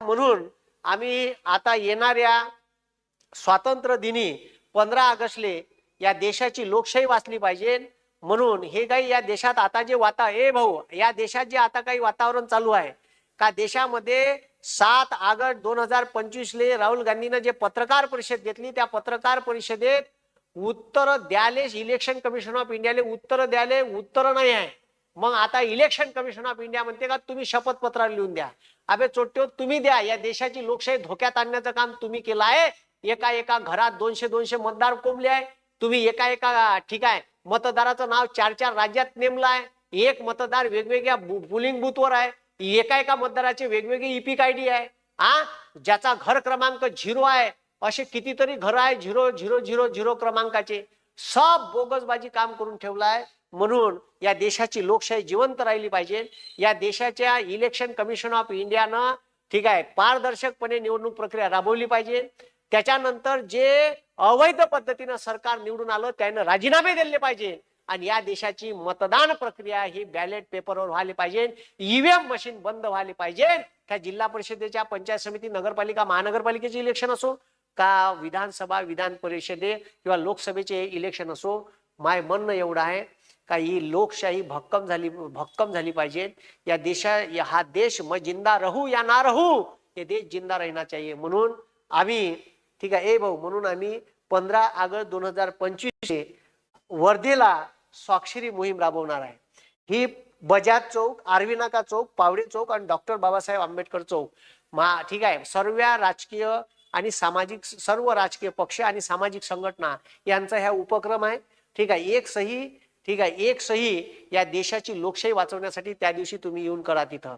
म्हणून आम्ही आता येणाऱ्या स्वातंत्र्य दिनी पंधरा ऑगस्टले या देशाची लोकशाही वाचली पाहिजे. म्हणून हे काही या देशात आता जे वाता ए भाऊ या देशात जे आता काही वातावरण चालू आहे का देशामध्ये सात ऑगस्ट दोन हजार पंचवीसले राहुल गांधीनं जे पत्रकार परिषद घेतली त्या पत्रकार परिषदेत उत्तर द्याले इलेक्शन कमिशन ऑफ इंडियाले उत्तर द्याले उत्तर नाही आहे. मग आता इलेक्शन कमिशन ऑफ इंडिया म्हणते का तुम्ही शपथपत्र लिहून द्या. अबे चोट्यो तुम्ही द्या. या देशाची लोकशाही धोक्यात आणण्याचं काम तुम्ही केलं आहे. एका एका घरात दोनशे दोनशे मतदार कोंबले आहे. तुम्ही एका एका ठीक आहे. मतदाराचं नाव चार चार राज्यात नेमलं आहे. एक मतदार वेगवेगळ्या पुलिंग बूथवर आहे. एका एका मतदाराचे वेगवेगळे इपिक आय डी आहे. हा ज्याचा घर क्रमांक झिरो आहे. असे कितीतरी घर आहे झिरो झिरो झिरो झिरो क्रमांकाचे. सब बोगसबाजी काम करून ठेवलं आहे. म्हणून या देशाची लोकशाही जिवंत राहिली पाहिजे. या देशाच्या इलेक्शन कमिशन ऑफ इंडियानं ठीक आहे पारदर्शकपणे निवडणूक प्रक्रिया राबवली पाहिजे. त्याच्यानंतर जे अवैध पद्धतीनं सरकार निवडून आलं त्यानं राजीनामे दिले पाहिजे. आणि या देशाची मतदान प्रक्रिया ही बॅलेट पेपरवर व्हायला पाहिजे. ईव्हीएम मशीन बंद व्हायला पाहिजे. त्या जिल्हा परिषदेच्या पंचायत समिती नगरपालिका महानगरपालिकेचे इलेक्शन असो का विधानसभा विधान परिषदे किंवा लोकसभेचे इलेक्शन असो माय म्हणणं एवढं आहे. का ही लोकशाही भक्कम झाली भक्कम झाली पाहिजे. या देशा या- हा देश म जिंदा रहू या ना रहू हे देश जिंदा राहणार चाहिए. म्हणून आम्ही ठीक आहे ए भाऊ म्हणून आम्ही पंधरा ऑगस्ट दोन हजार पंचवीस वर्धेला स्वाक्षरी मोहीम राबवणार आहे. ही बजाज चौक आर्विनाका नाका चौक पावडे चौक आणि डॉक्टर बाबासाहेब आंबेडकर चौक. मा ठीक आहे सर्व राजकीय आणि सामाजिक सर्व राजकीय पक्ष आणि सामाजिक संघटना यांचा ह्या उपक्रम आहे. ठीक आहे एक सही ठीक आहे एक सही या देशाची लोकशाही वाचवण्यासाठी त्या दिवशी तुम्ही येऊन करा तिथं.